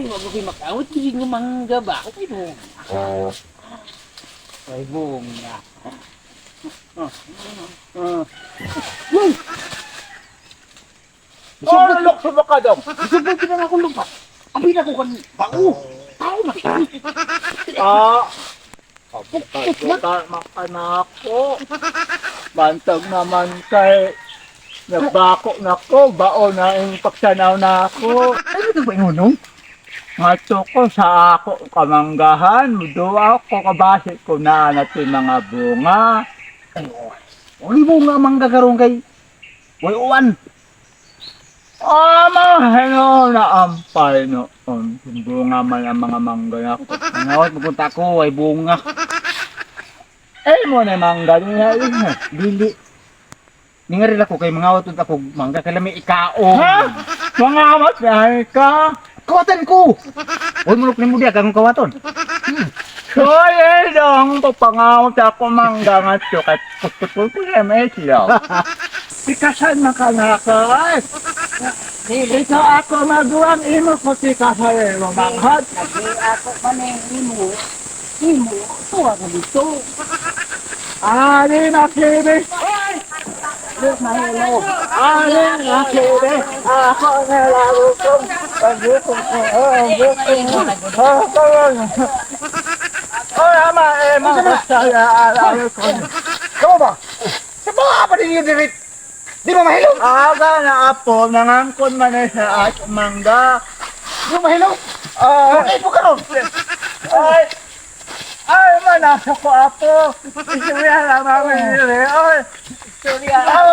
Ay, wag mo kayo makawat. Hindi mo mangga ba? Okay mo. Ay, ah. Uy! Oh, lulok sa baka daw. Gusto mo pinang ako lupa. Ang pinako kan bao. Tao na Ah. Kaputa makanak ko. Bantag naman kay Nagbako na ko, bao na yung pagsanaw na ako. Ano ito ba inunong? Mato ko sa ako kamanggahan, mudo ako kabasit ko na natin mga bunga. Ay, oh. Uli mo nga manggagarong kay. Way uwan. Ah, mga heno na ampay noon. Yung bunga man ang mga mangga na ko. Ngawat pupunta ko, ay bunga. Eh mo na mangga yun eh. Dili. Ningaril ako kay mga watod ako mangga kay lami ikao. Ha? Mga amat na ka. Kawatan ko. Oy mulok ni mo diya kang kawaton. So, eh, dong, papangawat ako mangga nga to. Kahit putputput ko na may na ka. Dili ka ako maguwang imo ko sikasan eh. Mamanghat. Nagi ako maning imo. Imo, tuwa ka dito. Ari na kibi. Look na hello. Ari na kibi. Ako na laro ko. Pagbuko ko. Oh, buko. Oh, kawan. Oh, ama, eh, mga saya, alaro ko. Kamu ba? Sa mga pa mo? Aga na apo, nangangkon man eh sa at mangga. Di mo mahilo? Ah, Okay po ka ay, ay, manasa ko apo. Isuya na namin nila. Ay, ay.